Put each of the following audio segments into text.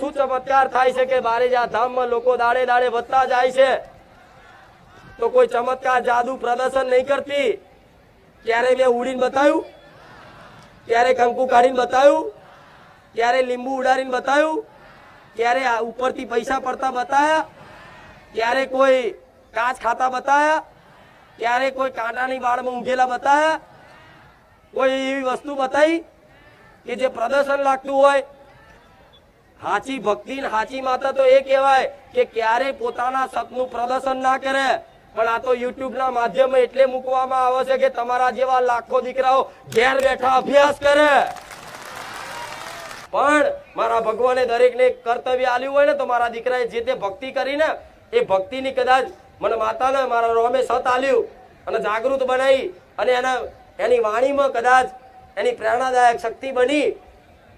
શું ચમત્કાર થાય છે કે બારેજા ધામમાં લોકો દાડે દાડે વધતા જાય છે, તો કોઈ ચમત્કાર જાદુ પ્રદર્શન નહીં કરતી. ક્યારે મેં ઉડીને બતાવ્યું? ક્યારે કંકુ કાઢીને બતાવ્યું? ક્યારે લીંબુ ઉડાડીને બતાવ્યું? ક્યારે આ ઉપરથી પૈસા પડતા બતાયા? ક્યારે કોઈ કાચ ખાતા બતાયા? ક્યારે કોઈ કાંટાની વાળમાં ઊંઘેલા બતાયા? કોઈ એવી વસ્તુ બતાવી કે જે પ્રદર્શન લાગતું હોય હાચી ભક્તિ ને હાચી માતા તો એ કહેવાય કે ક્યારે પોતાના સતનું પ્રદર્શન ના કરે. પણ આ તો યુટ્યુબ ના માધ્યમે એટલે મૂકવામાં આવે છે કે તમારા જેવા લાખો દીકરાઓ ઘેર બેઠા અભ્યાસ કરે. પણ મારા ભગવાને દરેકને કર્તવ્ય આલ્યું હોય ને તો મારા દીકરાએ જે તે ભક્તિ કરીને એ ભક્તિની કદાચ મને માતાને મારા રોમે સત આલ્યું અને જાગૃત બનાવી અને એના એની વાણીમાં કદાચ એની પ્રેરણાદાયક શક્તિ બની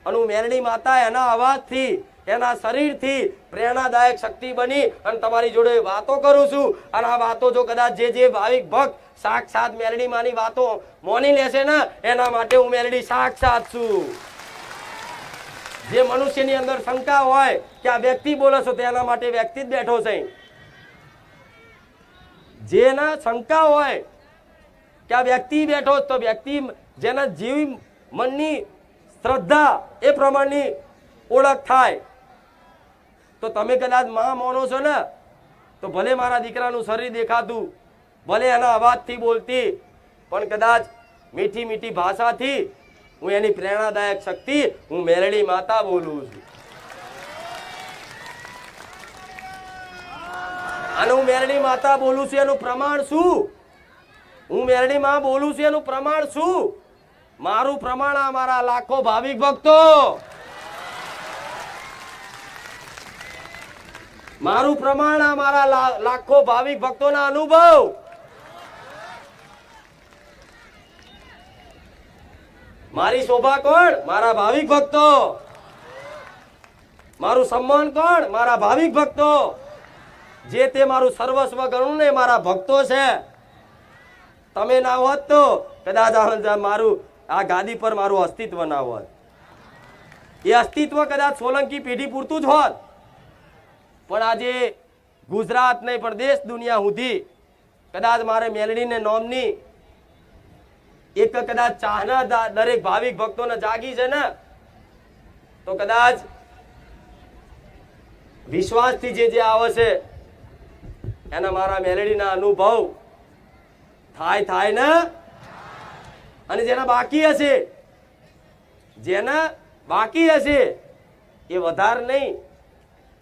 અને હું મેરણી માતા એના અવાજથી, એના શરીરથી પ્રેરણાદાયક શક્તિ બની અને તમારી જોડે વાતો કરું છું. અને આ વાતો જો કદાચ જે જે ભાવિક ભક્ત સાક્ષાત મેરડી માની વાતો મોની લેશે ને, એના માટે હું મેરડી સાક્ષાત છું. જે મનુષ્યની અંદર શંકા હોય કે આ વ્યક્તિ બોલે છો તેના માટે વ્યક્તિ જ બેઠો છે. જેના શંકા હોય કે આ વ્યક્તિ બેઠો તો વ્યક્તિ જેના જીવ મનની શ્રદ્ધા એ પ્રમાણની ઓળખ થાય. તો તમે કદાચમાં માનો છો ને, તો ભલે મારા દીકરાનું શરીર દેખાતું, ભલે એના અવાજથી બોલતી, પણ કદાચ મીઠી મીઠી ભાષાથી હું એની પ્રેરણાદાયક શક્તિ હું મેરડી માતા બોલું છું. અને હું મેરડી માતા બોલું છું, એનું પ્રમાણ શું? હું મેરડી માં બોલું છું, એનું પ્રમાણ શું? મારું પ્રમાણ આ મારા લાખો ભાવિક ભક્તો. મારું પ્રમાણ આ મારા લાખો ભાવિક ભક્તોના અનુભવ. મારી શોભા કોણ? મારા ભાવિક ભક્તો. મારું સન્માન કોણ? મારા ભાવિક ભક્તો. જે તે મારું સર્વસ્વ ગણું ને મારા ભક્તો છે. તમે ના હોત તો કદાચ મારું આ ગાદી પર મારું અસ્તિત્વ ના હોત. એ અસ્તિત્વ કદાચ સોલંકી પેઢી પૂરતું જ હોત. પણ આજે ગુજરાત નહીં, પણ દેશ દુનિયા સુધી કદાચ મારે મેલડીને નોમની એક કદાચ ચાહના દરેક ભાવિક ભક્તોને જાગી છે ને, તો કદાચ વિશ્વાસથી જે જે આવે છે, એના મારા મેલેડીના અનુભવ થાય થાય ને અને જેના બાકી હશે, જેના બાકી હશે, એ વધારે નહીં.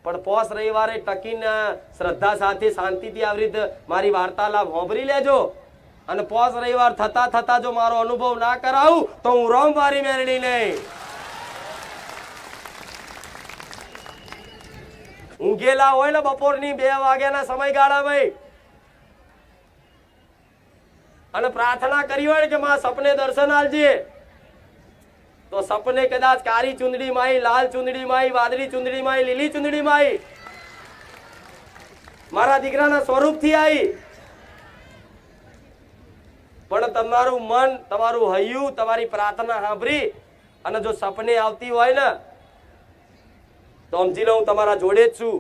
પણ પોસ રવિવારે ટકીને શ્રદ્ધા સાથે શાંતિથી આવી રીતે મારી વાર્તાલાપ હોંભરી લેજો. અને પોસ રવિવાર થતા થતા જો મારો અનુભવ ના કરાવું, તો હું રોમ મારી મેરડી નહીં. ઊંઘેલા હોય ને બપોરની બે વાગ્યાના સમયગાળામાં અને પ્રાર્થના કરી હોય કે માં સપને દર્શન આલજે તો સપને કદાચ કાળી ચુંદડી માઈ લાલ ચુંદડી માઈ વાદળી ચુંદડી માઈ લીલી ચુંદડી માઈ મારા દીકરાના સ્વરૂપથી આવી. પણ તમારું મન, તમારું હૈયું, તમારી પ્રાર્થના સાંભળી અને જો સપને આવતી હોય ને, તો સમજી લો હું તમારા જોડે જ છું.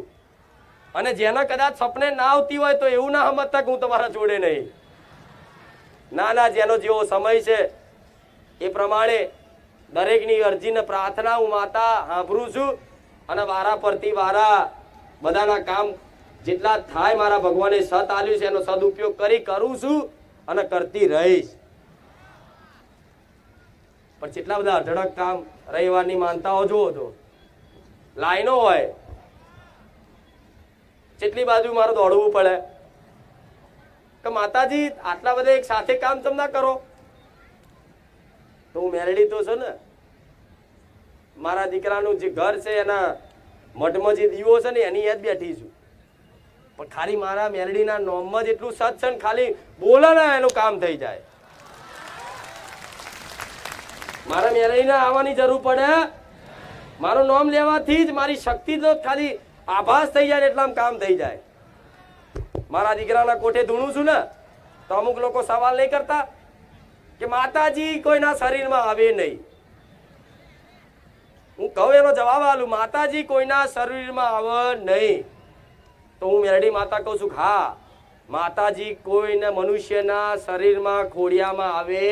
અને જેના કદાચ સપને ના આવતી હોય તો એવું ના સમજતા કે હું તમારા જોડે નહીં. ના ના જેનો જેવો સમય છે, એ પ્રમાણે દરેકની અરજીને પ્રાર્થના હું માતા સાંભળું છું અને વારા પરથી વારા બધાના કામ જેટલા થાય મારા ભગવાને સત આલ્યું છે, એનો સદુપયોગ કરી કરું છું અને કરતી રહીશ. પણ જેટલા બધા અઢળક કામ રવિવારની માનતાઓ જુઓ તો, લાઈનો હોય, જેટલી બાજુ મારે દોડવું પડે કે માતાજી, આટલા બધા એક સાથે કામ તમે ના કરો? હું મેરડી તો છું ને. મારા દીકરાનું જે ઘર છે, એના મઠમાં જે દીવો છે ને, એની યાદ બેઠી છું. પણ ખાલી મારા મેરડીના નોમમાં જ એટલું સત છે ને, ખાલી બોલાના એનું કામ થઈ જાય. મારા મેરડીના આવવાની જરૂર પડે. મારું નામ લેવાથી જ મારી શક્તિ તો ખાલી આભાસ થઈ જાય એટલામાં કામ થઈ જાય. મારા દીકરાના કોઠે ધૂણું છું ને, તો અમુક લોકો સવાલ નહીં કરતા કે માતાજી કોઈના શરીરમાં આવે નહીં. હું કહું એનો જવાબ આલું માતાજી કોઈના શરીરમાં આવે નહીં. તો હું મેરડી માતા કહું છું હા, માતાજી કોઈને મનુષ્યના શરીરમાં ખોડિયામાં આવે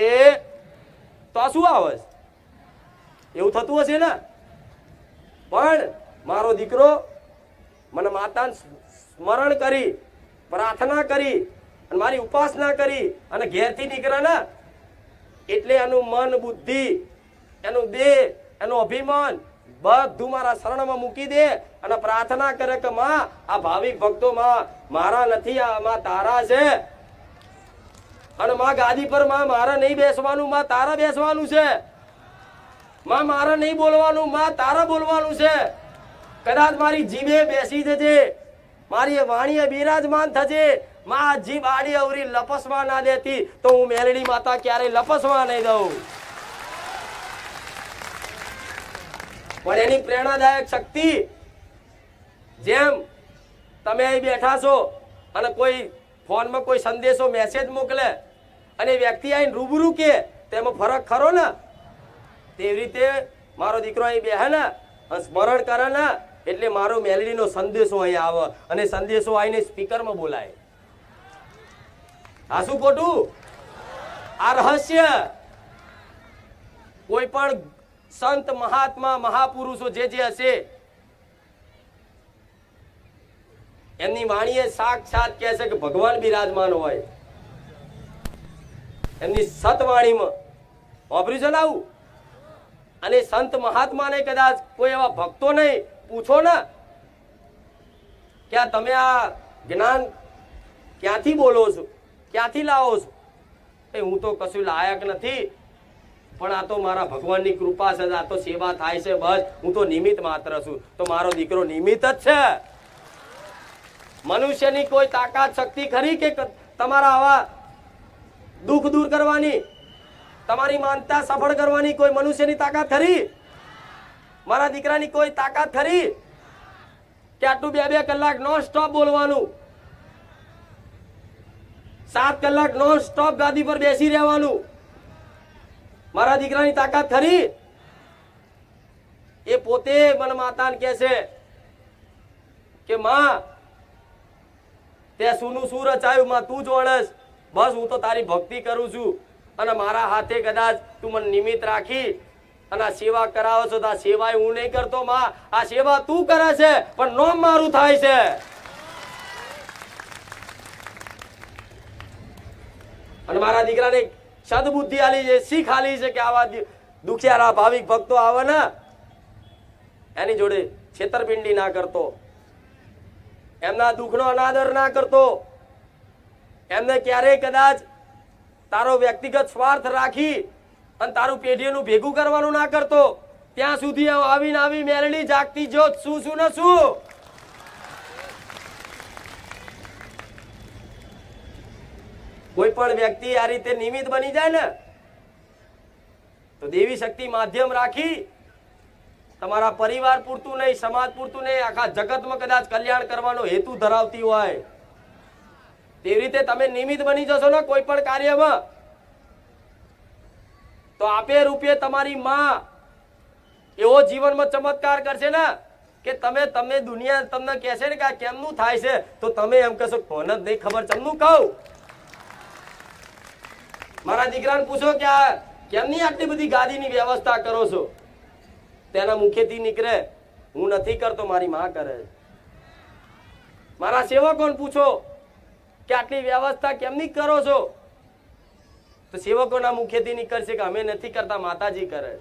તો આ શું આવે? એવું થતું હશે ને? પણ મારો દીકરો મને માતાને સ્મરણ કરી પ્રાર્થના કરી અને મારી ઉપાસના કરી અને ઘેરથી નીકળ્યા એટલે એનું મન બુદ્ધિ, એનું દેહ, એનું અભિમાન બધું મારા શરણમાં મૂકી દે અને પ્રાર્થના કરે કે, માં, આ ભાવિક ભક્તો માં મારા નથી, આ માં તારા છે. અને માં ગાદી પરમાં મારા નહીં બેસવાનું, માં તારા બેસવાનું છે. માં મારે નહીં બોલવાનું, માં તારા બોલવાનું છે. કદાચ મારી જીભે બેસી જજે. મારી વાણીએ બિરાજમાન થજે. માં જીભ આડી અવરી લપસવા ના દેતી, તો હું મેલડી માતા ક્યારેય લપસવા નહીં દઉં. પણ એની પ્રેરણાદાયક શક્તિ, જેમ તમે અહીં બેઠા છો અને કોઈ ફોનમાં કોઈ સંદેશો મેસેજ મોકલે અને વ્યક્તિ આવીને રૂબરૂ કે તેમાં ફરક ખરો ને? તેવી રીતે મારો દીકરો અહીં બેહે ને સ્મરણ કરે ને એટલે મારો મેલેડીનો સંદેશો અહીંયા આવે અને સંદેશો આવીને સ્પીકરમાં બોલાય. આ શું ખોટું? આ રહસ્ય કોઈ પણ સંત, મહાત્મા, મહાપુરુષો જે જે હશે, એમની વાણીએ સાક્ષાત કહે છે કે ભગવાન બિરાજમાન હોય. એમની સતવાણીમાં વાપર્યું છે આવું. અને સંત, મહાત્માને કદાચ કોઈ એવા ભક્તો નહીં પૂછો ને. કે તમે આ જ્ઞાન ક્યાંથી બોલો છો? ક્યાંથી લાવો છો? એ હું તો કશું લાયક નથી. પણ આ તો મારા ભગવાનની કૃપા છે, આ તો સેવા થાય છે, બસ. હું તો નિમિત્ત માત્ર છું. તો મારો દીકરો નિમિત્ત જ છે. મનુષ્યની કોઈ તાકાત, શક્તિ ખરી કે તમારા આવા દુઃખ દૂર કરવાની? તમારી માનતા સફળ કરવાની કોઈ મનુષ્યની તાકાત ખરી? મારા દીકરાની કોઈ તાકાત ખરી? કે આટલું બે બે કલાક નોન સ્ટોપ બોલવાનું. સાત કલાક નોન સ્ટોપ ગાદી પર બેસી રહેવાનું. મારા દીકરાની તાકાત ખરી? એ પોતે મને માતાને કહે છે કે, માં, તે સુનું શું રચાયું માં, તું જોણસ બસ, હું તો તારી ભક્તિ કરું છું. અને મારા હાથે કદાચ તું મને નિમિત્ત રાખી અને આ સેવા કરાવો છો તો આ સેવા હું નહીં કરતો, માં. આ સેવા તું કરે છે, પણ નોમ મારું થાય છે. અને મારા દીકરાને સદબુદ્ધિ આલી છે, શીખ આલી છે કે આવા દુખિયારા, ભાવિક ભક્તો આવે ને, એની જોડે છેતરપિંડી ના કરતો. એમના દુઃખનો અનાદર ના કરતો. એમને ક્યારેય કદાચ તારો વ્યક્તિગત સ્વાર્થ રાખી અને તારું પેઢીનું ભેગું કરવાનું ના કરતો, ત્યાં સુધી આવીને આવી મેલડી જાગતી જોત શું શું ને શું? કોઈ પણ વ્યક્તિ આ રીતે નિમિત્ત બની જાય ને, તો દેવી શક્તિ માધ્યમ રાખી તમારા પરિવાર પૂરતું નહીં, સમાજ પૂરતું નહીં, આખા જગતમાં કદાચ કલ્યાણ કરવાનો હેતુ ધરાવતી હોય. તેવી રીતે તમે નિમિત્ત બની જશો ને કોઈ પણ કાર્યમાં. તો આપે રૂપે તમારી માં એવો જીવનમાં ચમત્કાર કરશે ને કે તમે તમે દુનિયા તમને કહેશે ને કે આ કેમનું થાય છે? તો તમે એમ કહેશો કોને જ નહીં ખબર ચમનું કહું, મારા દીકરાને પૂછો કે આ કેમની આટલી બધી ગાદીની વ્યવસ્થા કરો છો? તેના મુખેથી નીકળે. હું નથી કરતો, મારી માં કરે મારા સેવકોને પૂછો કે આટલી વ્યવસ્થા કેમની કરો છો? તો સેવકોના મુખેથી નીકળશે કે અમે નથી કરતા, માતાજી કરે.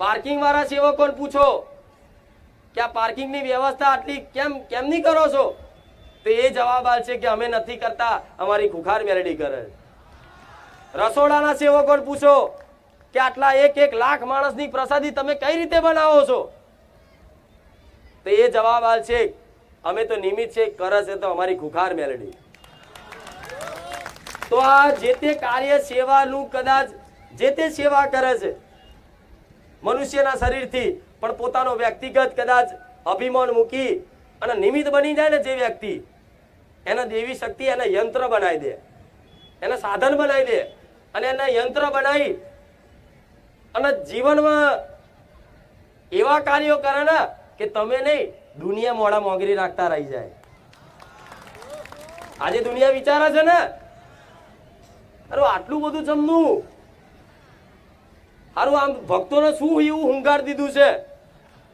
પાર્કિંગ વાળા સેવકોને પૂછો કે આ પાર્કિંગની વ્યવસ્થા આટલી કેમ, કેમની કરો છો તો એ જવાબ આવશે કે અમે નથી કરતા, અમારી ખુખાર મેલડી કરે. રસોડાના સેવકોને પૂછો કે આટલા એક એક લાખ માણસની પ્રસાદી તમે કઈ રીતે બનાવો છો તો એ જવાબ આવશે અમે તો નિમિત્ત છે, કરે છે તો અમારી ખુખાર મેલડી તો આ જે તે કાર્ય સેવાનું કદાચ જે તે સેવા કરે છે, મનુષ્યના શરીરથી, પણ પોતાનો વ્યક્તિગત કદાચ અભિમાન મૂકી અને નિમિત્ત બની જાય ને જે વ્યક્તિ, એને દેવી શક્તિ, એને યંત્ર બનાવી દે. એને સાધન બનાવી દે. અને એને યંત્ર બનાવી અને જીવનમાં એવા કાર્યો કરે ને કે તમે નહીં, દુનિયા મોડા મોગરી રાખતા રહી જાય. આજે દુનિયા વિચારે છે ને અરે આટલું બધું જમનું? હારું આમ ભક્તોને શું એવું હુંગાર દીધું છે?